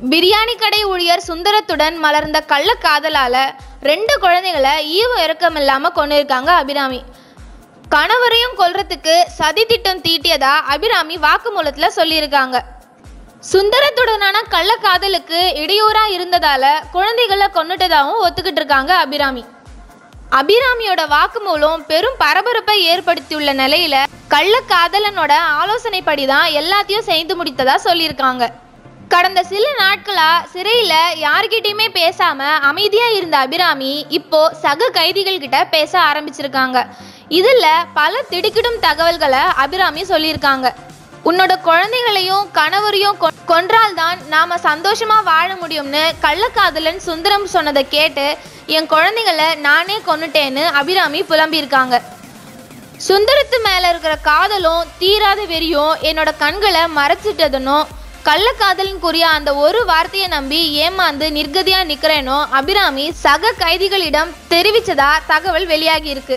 பிரியாணி கடை ஊழியர் சுந்தரத்துடன் மலர்ந்த கள்ளக்காதலால ரெண்டு குழந்தைகளை ஈவு இறக்கம் இல்லாம கொண்டிருக்காங்க அபிராமி. கணவரையும் கொல்றதுக்கு சதி திட்டம் தீட்டியதா அபிராமி வாக்குமூலத்துல சொல்லியிருக்காங்க. சுந்தரத்துடனான கள்ளக்காதலுக்கு இடையூறா இருந்ததால குழந்தைகளை கொன்னுட்டதாகவும் ஒத்துக்கிட்டு இருக்காங்க அபிராமி. அபிராமியோட வாக்குமூலம் பெரும் பரபரப்பை ஏற்படுத்தியுள்ள நிலையில கள்ளக்காதலனோட ஆலோசனைப்படி தான் எல்லாத்தையும் செய்து முடித்ததா சொல்லியிருக்காங்க. கடந்த சில நாட்களா சிறையில யார்கிட்டயுமே பேசாம அமைதியா இருந்த அபிராமி இப்போ சக கைதிகள் கிட்ட பேச ஆரம்பிச்சிருக்காங்க. இதுல பல திடுக்கிடும் தகவல்களை அபிராமி சொல்லியிருக்காங்க. உன்னோட குழந்தைகளையும் கணவரையும் கொன்றால்தான் நாம சந்தோஷமா வாழ முடியும்னு கள்ளக்காதலன் சுந்தரம் சொன்னதை கேட்டு என் குழந்தைகளை நானே கொன்னுட்டேன்னு அபிராமி புலம்பியிருக்காங்க. சுந்தரத்து மேல இருக்கிற காதலும் தீராத வெறியும் என்னோட கண்களை மறைச்சிட்டதுனும் கள்ளக்காதலனுக்குரிய அந்த ஒரு வார்த்தையை நம்பி ஏமாந்து நிர்கதியா நிக்கிறேனோ அபிராமி சக கைதிகளிடம் தெரிவிச்சதா தகவல் வெளியாகி இருக்கு.